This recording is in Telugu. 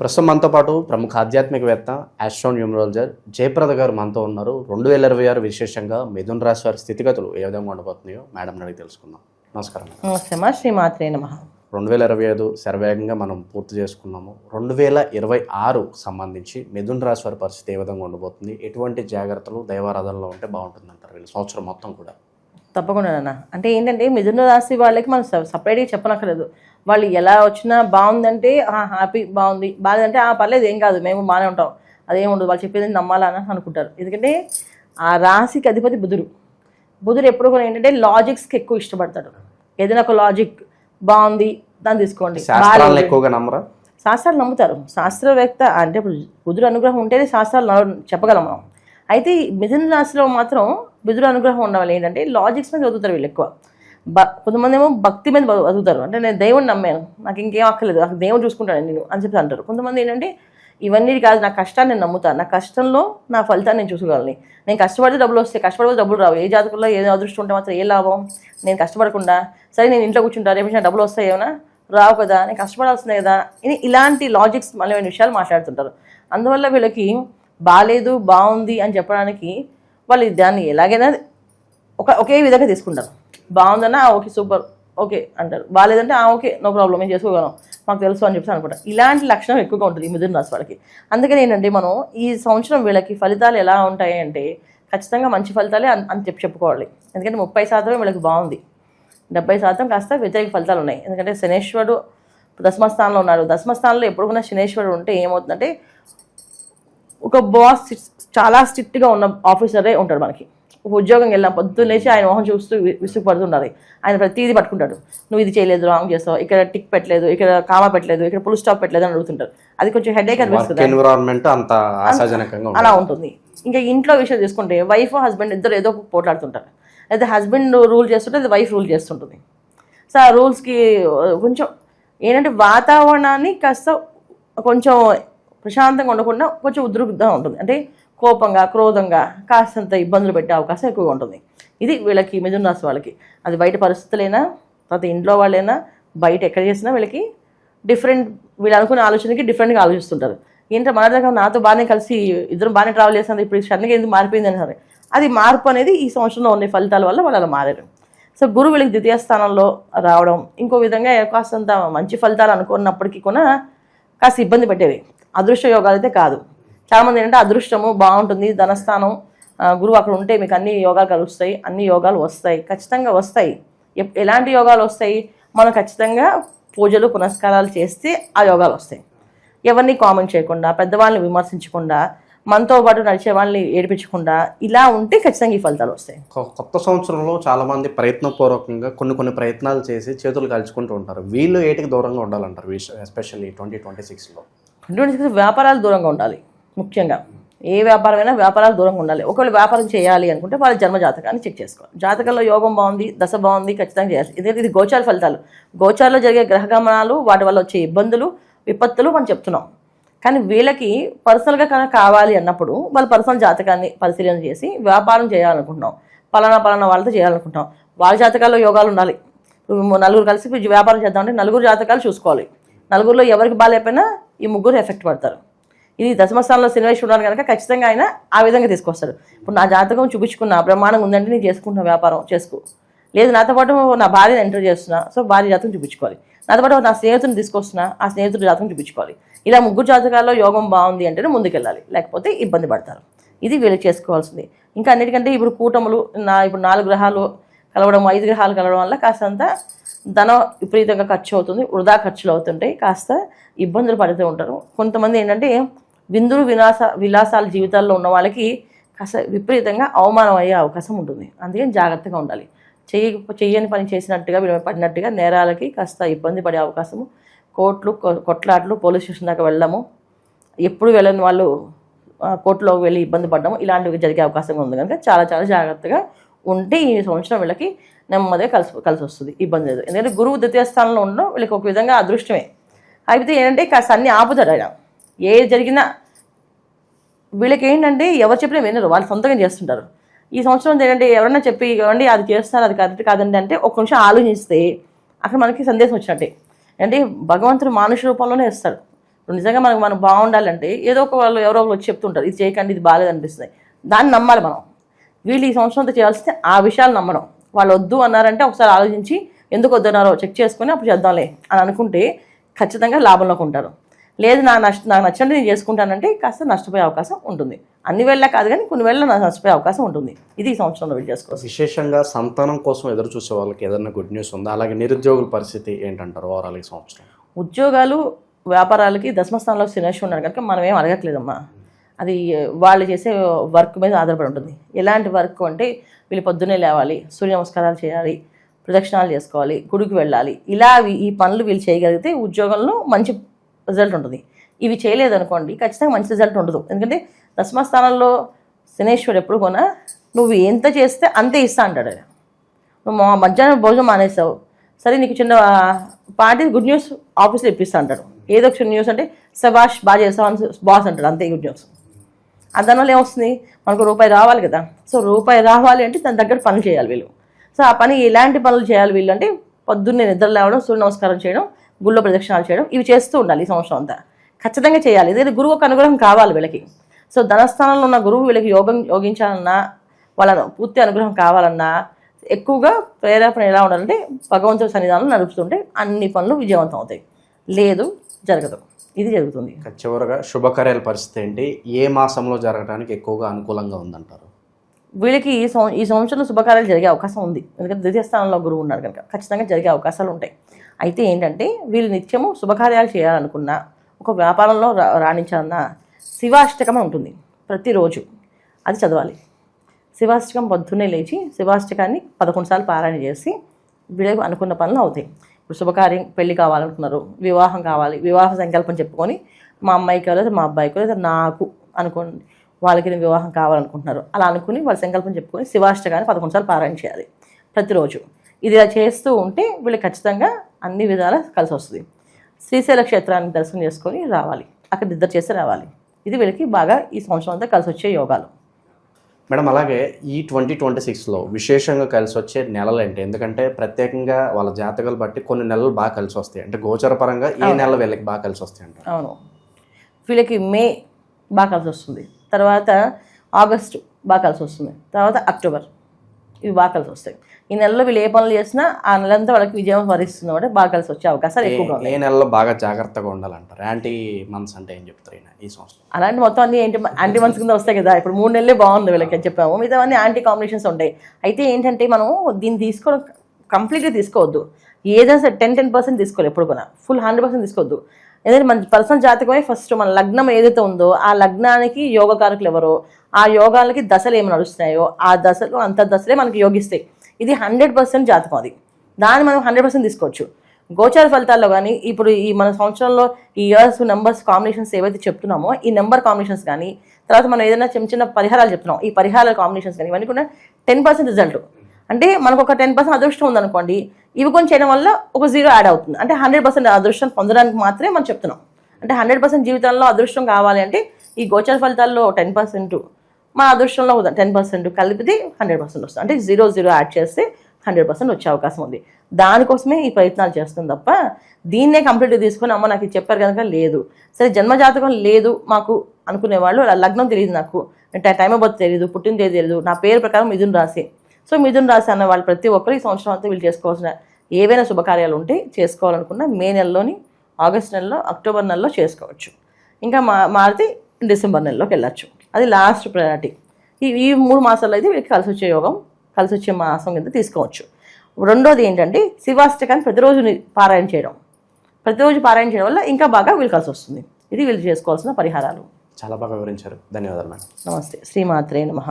ప్రస్తుతం మనతో పాటు ప్రముఖ ఆధ్యాత్మికవేత్త ఆస్ట్రోన్ న్యూమరాలజర్ జయప్రద గారు మనతో ఉన్నారు. రెండు వేల ఇరవై ఆరు విశేషంగా మిథున్ రాశి వారి స్థితిగతులు ఏ విధంగా ఉండబోతున్నాయో మేడం అడిగి తెలుసుకుందాం. నమస్కారం. నమస్తే శ్రీమాత్రే నమ. రెండు వేల ఇరవై ఐదు శరవేగంగా మనం పూర్తి చేసుకున్నాము. రెండు వేల ఇరవై ఆరు సంబంధించి మిథున్ రాశి వారి పరిస్థితి ఏ విధంగా ఉండబోతుంది? ఎటువంటి జాగ్రత్తలు దైవారాధనలో ఉంటే బాగుంటుంది అంటారు వీళ్ళు? సంవత్సరం మొత్తం కూడా. తప్పకుండా నాన్న. అంటే ఏంటంటే మిథున రాశి వాళ్ళకి మనం సపరేట్గా చెప్పనక్కర్లేదు. వాళ్ళు ఎలా వచ్చినా బాగుందంటే "ఆ, హ్యాపీ బాగుంది. బాగాలంటే ఆ పర్లేదు ఏం కాదు మేము బాగానే ఉంటాం. అదేం ఉండదు. వాళ్ళు చెప్పేది నమ్మాలని అనుకుంటారు. ఎందుకంటే ఆ రాశికి అధిపతి బుధుడు. బుధుడు ఎప్పుడు కూడా ఏంటంటే లాజిక్స్కి ఎక్కువ ఇష్టపడతాడు. ఏదైనా ఒక లాజిక్ బాగుంది దాన్ని తీసుకోండి. ఎక్కువగా నమ్మరా? శాస్త్రాలు నమ్ముతారు. శాస్త్రవేత్త అంటే ఇప్పుడు బుధుడు అనుగ్రహం ఉంటేనే శాస్త్రాలు చెప్పగలం మనం. అయితే ఈ మిథున రాశిలో మాత్రం బిదురు అనుగ్రహం ఉండవాలి ఏంటంటే లాజిక్స్ మీద చదువుతారు వీళ్ళు ఎక్కువ. బ కొంతమంది ఏమో భక్తి మీద చదువుతారు. అంటే నేను దేవుడిని నమ్మాను. నాకు ఇంకేం అక్కర్లేదు. నాకు దేవుడు చూసుకుంటాను నేను అని చెప్పి అంటారు. కొంతమంది ఏంటంటే ఇవన్నీ కాదు నా కష్టాన్ని నేను నమ్ముతాను నా కష్టంలో నా ఫలితాన్ని నేను చూసుకోగలను. నేను కష్టపడితే డబ్బులు వస్తాయి. కష్టపడితే డబ్బులు రావు. ఏ జాతకుల్లో ఏ అదృష్టం ఉంటే మాత్రం ఏ లాభం? నేను కష్టపడకుండా సరే నేను ఇంట్లో కూర్చుంటా రేపు నా డబ్బులు వస్తాయి ఏమైనా రావు కదా. నేను కష్టపడాల్సిందే కదా. ఇలాంటి లాజిక్స్ మళ్ళీ విషయాలు మాట్లాడుతుంటారు. అందువల్ల వీళ్ళకి బాగాలేదు బాగుంది అని చెప్పడానికి వాళ్ళు దాన్ని ఎలాగైనా ఒక ఒకే విధంగా తీసుకుంటారు. బాగుందన్నా "ఆ, ఓకే సూపర్ ఓకే అంటారు. బాగాలేదంటే ఆ ఓకే నో ప్రాబ్లం మేము చేసుకోగలం మాకు తెలుసు అని చెప్పి అనుకుంటారు. ఇలాంటి లక్షణం ఎక్కువగా ఉంటుంది ఈ మిథున రాశి వాళ్ళకి. అందుకని ఏంటంటే మనం ఈ సంవత్సరం వీళ్ళకి ఫలితాలు ఎలా ఉంటాయి అంటే ఖచ్చితంగా మంచి ఫలితాలే అని అని చెప్పి చెప్పుకోవాలి. ఎందుకంటే ముప్పై శాతమే వీళ్ళకి బాగుంది. డెబ్బై శాతం కాస్త వ్యతిరేక ఫలితాలు ఉన్నాయి. ఎందుకంటే శనేశ్వరుడు దశమస్థానంలో ఉన్నాడు దశమస్థానంలో ఎప్పుడు కూడా శనేశ్వరుడు ఉంటే ఏమవుతుందంటే ఒక బాస్ చాలా స్ట్రిక్ట్గా ఉన్న ఆఫీసరే ఉంటాడు మనకి. ఒక ఉద్యోగం వెళ్ళిన పొద్దున్న లేచి ఆయన మొహం చూస్తూ వి- విసుగుపడుతున్నది ఆయన ప్రతిదీ పట్టుకుంటాడు. నువ్వు ఇది చేయలేదు రాంగ్ చేస్తావు. ఇక్కడ టిక్ పెట్టలేదు ఇక్కడ కామా పెట్టలేదు ఇక్కడ పుల్ స్టాప్ పెట్టలేదు అని అడుగుతుంటారు. అది కొంచెం హెడేక్ అనిపిస్తుంది వర్క్ ఎన్విరాన్మెంట్ అంత ఆశాజనకంగా ఉంటుంది అలా ఉంటుంది. ఇంకా ఇంట్లో విషయం తీసుకుంటే వైఫ్ హస్బెండ్ ఇద్దరు ఏదో ఒక పోట్లాడుతుంటారు. అయితే హస్బెండ్ రూల్ చేస్తుంటే అది వైఫ్ రూల్ చేస్తుంటుంది. సో ఆ రూల్స్కి కొంచెం ఏంటంటే వాతావరణాన్ని కాస్త కొంచెం ప్రశాంతంగా ఉండకుండా కొంచెం ఉద్రిక్తంగా ఉంటుంది. అంటే కోపంగా క్రోధంగా కాస్తంత ఇబ్బందులు పెట్టే అవకాశం ఎక్కువగా ఉంటుంది. ఇది వీళ్ళకి మిథున రాశి వాళ్ళకి. అది బయట పరిస్థితులైనా తర్వాత ఇంట్లో వాళ్ళైనా బయట ఎక్కడ చేసినా వీళ్ళకి డిఫరెంట్ వీళ్ళు అనుకునే ఆలోచనకి డిఫరెంట్గా ఆలోచిస్తుంటారు. ఏంటంటే మన దగ్గర నాతో బాగానే కలిసి ఇద్దరు బాగానే ట్రావెల్ చేస్తుంది ఇప్పుడు సడన్గా ఎందుకు మారిపోయింది అంటారు అది మార్పు అనేది ఈ సంవత్సరంలో ఉండే ఫలితాల వల్ల వాళ్ళు అలా మారారు. సో గురువు వీళ్ళకి ద్వితీయ స్థానంలో రావడం ఇంకో విధంగా కాస్తంత మంచి ఫలితాలు అనుకున్నప్పటికీ కూడా కాస్త ఇబ్బంది పెట్టేవి. అదృష్ట యోగాలు అయితే కాదు. చాలామంది ఏంటంటే అదృష్టము బాగుంటుంది ధనస్థానం గురువు అక్కడ ఉంటే మీకు అన్ని యోగాలు కలుస్తాయి అన్ని యోగాలు వస్తాయి ఖచ్చితంగా వస్తాయి. ఎలాంటి యోగాలు వస్తాయి? మనం ఖచ్చితంగా పూజలు పునస్కారాలు చేస్తే ఆ యోగాలు వస్తాయి. ఎవరిని కామెంట్ చేయకుండా పెద్దవాళ్ళని విమర్శించకుండా మనతో పాటు నడిచే వాళ్ళని ఏడిపించకుండా ఇలా ఉంటే ఖచ్చితంగా ఈ ఫలితాలు వస్తాయి. కొ- కొత్త సంవత్సరంలో చాలామంది ప్రయత్నపూర్వకంగా కొన్ని కొన్ని ప్రయత్నాలు చేసి చేతులు కలుచుకుంటూ ఉంటారు. వీళ్ళు ఏటికి దూరంగా ఉండాలంటారు ఎస్పెషల్లీ ట్వంటీ ట్వంటీ సిక్స్లో? ట్వంటీ సిక్స్ వ్యాపారాలు దూరంగా ఉండాలి ముఖ్యంగా. ఏ వ్యాపారమైనా వ్యాపారాలు దూరంగా ఉండాలి. ఒకవేళ వ్యాపారం చేయాలి అనుకుంటే వాళ్ళ జన్మ జాతకాన్ని చెక్ చేసుకోవాలి. జాతకంలో యోగం బాగుంది దశ బాగుంది ఖచ్చితంగా చేయాలి. ఇది ఇది గోచార ఫలితాలు. గోచారంలో జరిగే గ్రహగమనాలు వాటి వల్ల వచ్చే ఇబ్బందులు విపత్తులు మనం చెప్తున్నాం. కానీ వీళ్ళకి పర్సనల్గా కనుక కావాలి అన్నప్పుడు వాళ్ళ పర్సనల్ జాతకాన్ని పరిశీలన చేసి వ్యాపారం చేయాలనుకుంటున్నాం. పలానా పలానా వాళ్ళతో చేయాలనుకుంటున్నాం. వాళ్ళ జాతకాల్లో యోగాలు ఉండాలి. నలుగురు కలిసి వ్యాపారం చేద్దామంటే నలుగురు జాతకాలు చూసుకోవాలి. నలుగురిలో ఎవరికి బాగాలేకపోయినా ఈ ముగ్గురు ఎఫెక్ట్ పడతారు. ఇది దశమస్థానంలో శనివేశ్వరుడు ఉన్నారు కనుక ఖచ్చితంగా ఆయన ఆ విధంగా తీసుకొస్తాడు. ఇప్పుడు నా జాతకం చూపించుకున్న ప్రమాణం ఉందంటే నేను చేసుకుంటున్న వ్యాపారం చేసుకో. లేదు నాతో పాటు నా భార్యను ఎంటర్ చేస్తున్నా సో భార్య జాతకం చూపించుకోవాలి. నాతో పాటు నా స్నేహితుని తీసుకొస్తున్నా ఆ స్నేహితుడు జాతకం చూపించుకోవాలి. ఇలా ముగ్గురు జాతకాల్లో యోగం బాగుంది అంటేనే ముందుకెళ్ళాలి. లేకపోతే ఇబ్బంది పడతారు. ఇది వీళ్ళు చేసుకోవాల్సింది. ఇంకా అన్నిటికంటే ఇప్పుడు కూటములు నా ఇప్పుడు నాలుగు గ్రహాలు కలవడం ఐదు గ్రహాలు కలవడం వల్ల కాస్తంత ధనం విపరీతంగా ఖర్చు అవుతుంది వృధా ఖర్చులు అవుతుంటాయి కాస్త ఇబ్బందులు పడుతూ ఉంటారు. కొంతమంది ఏంటంటే విందులు విలాస విలాసాల జీవితాల్లో ఉన్న వాళ్ళకి కాస్త విపరీతంగా అవమానం అయ్యే అవకాశం ఉంటుంది. అందుకని జాగ్రత్తగా ఉండాలి. చెయ్యి చెయ్యని పని చేసినట్టుగా పడినట్టుగా నేరాలకి కాస్త ఇబ్బంది పడే అవకాశము. కోర్టులు కొట్లాట్లు పోలీస్ స్టేషన్ దాకా వెళ్ళడము. ఎప్పుడు వెళ్ళని వాళ్ళు కోర్టులోకి వెళ్ళి ఇబ్బంది పడడం ఇలాంటివి జరిగే అవకాశం ఉంది. కనుక చాలా చాలా జాగ్రత్తగా ఉంటే ఈ సంవత్సరం వీళ్ళకి నెమ్మదిగా కలిసి కలిసి వస్తుంది ఇబ్బంది లేదు. ఎందుకంటే గురువు ద్వితీయ స్థానంలో ఉండడం వీళ్ళకి ఒక విధంగా అదృష్టమే. అయితే ఏంటంటే కాస్త అన్ని ఆపుతాడు ఆయన. ఏ జరిగినా వీళ్ళకి ఏంటంటే ఎవరు చెప్పినా వినరు. వాళ్ళు సొంతంగా చేస్తుంటారు. ఈ సంవత్సరం ఏంటంటే ఎవరైనా చెప్పి ఇవ్వండి అది చేస్తారు అది కరెక్ట్ కాదండి అంటే ఒక నిమిషం ఆలోచిస్తే అక్కడ మనకి సందేశం వచ్చినట్టే. అంటే భగవంతుడు మానుష రూపంలోనే ఇస్తాడు నిజంగా మనకు మనం బాగుండాలంటే ఏదో ఒక వాళ్ళు ఎవరో ఒకరు వచ్చి చెప్తుంటారు ఇది చేయకండి ఇది బాగాలేదు అనిపిస్తుంది దాన్ని నమ్మాలి మనం. వీళ్ళు ఈ సంవత్సరంతో చేయాల్సింది ఆ విషయాలు నమ్మడం. వాళ్ళు వద్దు అన్నారంటే ఒకసారి ఆలోచించి ఎందుకు వద్దన్నారో చెక్ చేసుకొని అప్పుడు చేద్దాంలే అని అనుకుంటే ఖచ్చితంగా లాభంలోకి ఉంటారు. లేదు నా నష్ట నాకు నచ్చినట్టు నేను చేసుకుంటానంటే కాస్త నష్టపోయే అవకాశం ఉంటుంది. అన్ని వేళ్ళ కాదు కానీ కొన్ని వేళ్ళ నాకు నష్టపోయే అవకాశం ఉంటుంది. ఇది ఈ సంవత్సరంలో వీళ్ళు చేసుకోవచ్చు విశేషంగా సంతానం కోసం ఎదురు చూసే వాళ్ళకి ఏదైనా గుడ్ న్యూస్ ఉందా? అలాగే నిరుద్యోగుల పరిస్థితి ఏంటంటారు ఓవరాల్ ఈ సంవత్సరం? ఉద్యోగాలు వ్యాపారాలకి దశమస్థానంలో శనేశ్వరు ఉన్నాడు కనుక మనం ఏం అడగట్లేదమ్మా. అది వాళ్ళు చేసే వర్క్ మీద ఆధారపడి ఉంటుంది. ఎలాంటి వర్క్ అంటే వీళ్ళు పొద్దున్నే లేవాలి సూర్య నమస్కారాలు చేయాలి ప్రదక్షిణాలు చేసుకోవాలి గుడికి వెళ్ళాలి. ఇలా ఈ పనులు వీళ్ళు చేయగలిగితే ఉద్యోగంలో మంచి రిజల్ట్ ఉంటుంది. ఇవి చేయలేదనుకోండి ఖచ్చితంగా మంచి రిజల్ట్ ఉండదు. ఎందుకంటే దశమస్థానంలో శనేశ్వరుడు ఎప్పుడు కొనా నువ్వు ఎంత చేస్తే అంతే ఇస్తా అంటాడు ఆయన. నువ్వు మా మధ్యాహ్నం భోజనం మానేసావు. సరే నీకు చిన్న పార్టీ గుడ్ న్యూస్ ఆఫీస్లో ఇప్పిస్తా అంటాడు. ఏదో ఒక చిన్న న్యూస్ అంటే సబాష్ బాగా చేసావు అని బాస్ అంటాడు. అంతే గుడ్ న్యూస్. ఆ దానివల్ల ఏమొస్తుంది మనకు రూపాయి రావాలి కదా. సో రూపాయి రావాలి అంటే దాని దగ్గర పనులు చేయాలి వీళ్ళు. సో ఆ పని ఎలాంటి పనులు చేయాలి వీళ్ళు అంటే పొద్దున్నే నిద్ర లేవడం సూర్య నమస్కారం చేయడం గుళ్ళో ప్రదక్షిణాలు చేయడం ఇవి చేస్తూ ఉండాలి ఈ సంవత్సరం అంతా. ఖచ్చితంగా చేయాలి. ఎందుకంటే గురువు ఒక అనుగ్రహం కావాలి వీళ్ళకి. సో ధనస్థానంలో ఉన్న గురువు వీళ్ళకి యోగం యోగించాలన్నా వాళ్ళ పూర్తి అనుగ్రహం కావాలన్నా ఎక్కువగా ప్రేరేపణ ఎలా ఉండాలంటే భగవంతుడి సన్నిధానం నడుపుతుంటే అన్ని పనులు విజయవంతం అవుతాయి. లేదు జరగదు. ఇది జరుగుతుంది. చివరగా శుభకార్యాల పరిస్థితి ఏంటి? ఏ మాసంలో జరగడానికి ఎక్కువగా అనుకూలంగా ఉందంటారు? వీళ్ళకి ఈ సంవ ఈ సంవత్సరంలో శుభకార్యాలు జరిగే అవకాశం ఉంది. ఎందుకంటే ద్వితీయ స్థానంలో గురువు ఉన్నాడు కనుక. ఖచ్చితంగా జరిగే అవకాశాలు ఉంటాయి. అయితే ఏంటంటే వీళ్ళు నిత్యము శుభకార్యాలు చేయాలనుకున్నా ఒక వ్యాపారంలో రా రాణించాలన్నా శివాష్టకం ఉంటుంది. ప్రతిరోజు అది చదవాలి. శివాష్టకం పొద్దున్నే లేచి శివాష్టకాన్ని పదకొండు సార్లు పారాయణ చేసి వీళ్ళకి అనుకున్న పనులు అవుతాయి. ఇప్పుడు శుభకార్యం పెళ్ళి కావాలనుకున్నారు. వివాహం కావాలి. వివాహ సంకల్పం చెప్పుకొని మా అమ్మాయికి లేదా మా అబ్బాయికి లేదా నాకు అనుకోండి వాళ్ళకి నేను వివాహం కావాలనుకుంటున్నారు. అలా అనుకుని వాళ్ళ సంకల్పం చెప్పుకొని శివాష్టకాన్ని పదకొండు సార్లు పారాయణ చేయాలి ప్రతిరోజు. ఇది ఇలా చేస్తూ ఉంటే వీళ్ళకి ఖచ్చితంగా అన్ని విధాలా కలిసి వస్తుంది. శ్రీశైల క్షేత్రాన్ని దర్శనం చేసుకొని రావాలి. అక్కడ నిద్ర చేసి రావాలి. ఇది వీళ్ళకి బాగా ఈ సంవత్సరం అంతా కలిసి వచ్చే యోగాలు. మేడం అలాగే ఈ ట్వంటీ ట్వంటీ సిక్స్లో విశేషంగా కలిసి వచ్చే నెలలు ఏంటి? ఎందుకంటే ప్రత్యేకంగా వాళ్ళ జాతకాలు బట్టి కొన్ని నెలలు బాగా కలిసి వస్తాయి. అంటే గోచర పరంగా ఏ నెల వీళ్ళకి బాగా కలిసి వస్తాయి అంటారు? అవును. వీళ్ళకి మే బాగా కలిసి వస్తుంది. తర్వాత ఆగస్టు బాగా కలిసి వస్తుంది. తర్వాత అక్టోబర్. ఇవి బాగా కలిసి వస్తాయి. ఈ నెలలో వీళ్ళు ఏ పనులు చేసినా ఆ నెలంతా వాళ్ళకి విజయం వరిస్తుంది అంటే బాగా కలిసి వచ్చే అవకాశాలు ఎక్కువగా ఏ నెలలో బాగా జాగ్రత్తగా ఉండాలంటారు? యాంటీ మంత్స్ అంటే ఏం చెప్తారు ఈ సంవత్సరం? అలాంటి మొత్తం అన్ని ఏంటి యాంటీ మంత్స్ కింద వస్తాయి కదా. ఇప్పుడు మూడు నెలలే బాగుంది వీళ్ళకి అని చెప్పాము. మిగతా అన్ని యాంటీ కాంబినేషన్స్ ఉంటాయి. అయితే ఏంటంటే మనం దీన్ని తీసుకోవడం కంప్లీట్గా తీసుకోవద్దు. ఏదైనా సరే టెన్ టెన్ పర్సెంట్ తీసుకోవాలి ఎప్పుడు కూడా. ఫుల్ హండ్రెడ్ పర్సెంట్ తీసుకోవద్దు. ఏదైతే మన పర్సనల్ జాతకమే ఫస్ట్ మన లగ్నం ఏదైతే ఉందో ఆ లగ్నానికి యోగకారకులు ఎవరో ఆ యోగాలకి దశలు ఏమి నడుస్తున్నాయో ఆ దశలు అంత దశలే మనకి యోగిస్తాయి. ఇది హండ్రెడ్ పర్సెంట్ జాతకం అది. దాన్ని మనం హండ్రెడ్ పర్సెంట్ తీసుకోవచ్చు. గోచార ఫలితాల్లో కానీ ఇప్పుడు ఈ మన సంవత్సరంలో ఈ ఇయర్స్ నెంబర్స్ కాంబినేషన్స్ ఏవైతే చెప్తున్నామో ఈ నెంబర్ కాంబినేషన్స్ కానీ తర్వాత మనం ఏదైనా చిన్న చిన్న పరిహారాలు చెప్తున్నాం ఈ పరిహారాల కాంబినేషన్స్ కానీ ఇవన్నీ కూడా టెన్ పర్సెంట్ రిజల్ట్ అంటే మనకు ఒక టెన్ పర్సెంట్ అదృష్టం ఉందనుకోండి ఇవి కొన్ని చేయడం వల్ల ఒక జీరో యాడ్ అవుతుంది. అంటే హండ్రెడ్ పర్సెంట్ అదృష్టం పొందడానికి మాత్రమే మనం చెప్తున్నాం. అంటే హండ్రెడ్ పర్సెంట్ జీవితంలో అదృష్టం కావాలి అంటే ఈ గోచర ఫలితాల్లో టెన్ పర్సెంట్ మన అదృష్టంలో టెన్ పర్సెంట్ కలిపితే హండ్రెడ్ పర్సెంట్ వస్తుంది. అంటే జీరో జీరో యాడ్ చేస్తే హండ్రెడ్ పర్సెంట్ వచ్చే అవకాశం ఉంది. దానికోసమే ఈ ప్రయత్నాలు చేస్తుంది తప్ప దీన్నే కంప్లీట్గా తీసుకొని అమ్మ నాకు ఇది చెప్పారు కనుక లేదు. సరే జన్మజాతకం లేదు మాకు అనుకునేవాళ్ళు లగ్నం తెలియదు నాకు. అంటే టైం ఆఫ్ బర్త్ తెలియదు పుట్టిన తేదీ తెలియదు నా పేరు ప్రకారం మిథున్ రాశి. సో మిథున్ రాశి అన్న వాళ్ళు ప్రతి ఒక్కరు ఈ సంవత్సరం అంతా వీళ్ళు చేసుకోవాల్సిన ఏవైనా శుభకార్యాలు ఉంటే చేసుకోవాలనుకున్న మే నెలలోని ఆగస్ట్ నెలలో అక్టోబర్ నెలలో చేసుకోవచ్చు. ఇంకా మా మారితే డిసెంబర్ నెలలోకి వెళ్ళచ్చు. అది లాస్ట్ ప్రయారిటీ. ఈ ఈ మూడు మాసాల్లో అయితే వీళ్ళకి కలిసి వచ్చే యోగం కలిసి వచ్చే మాసం కింద తీసుకోవచ్చు. రెండోది ఏంటంటే శివాష్టకాన్ని ప్రతిరోజు పారాయణ చేయడం. ప్రతిరోజు పారాయణ చేయడం వల్ల ఇంకా బాగా వీళ్ళు కలిసి వస్తుంది. ఇది వీళ్ళు చేసుకోవాల్సిన పరిహారాలు. చాలా బాగా వివరించారు. ధన్యవాదాలు మేడం. నమస్తే. శ్రీమాత్రే నమః.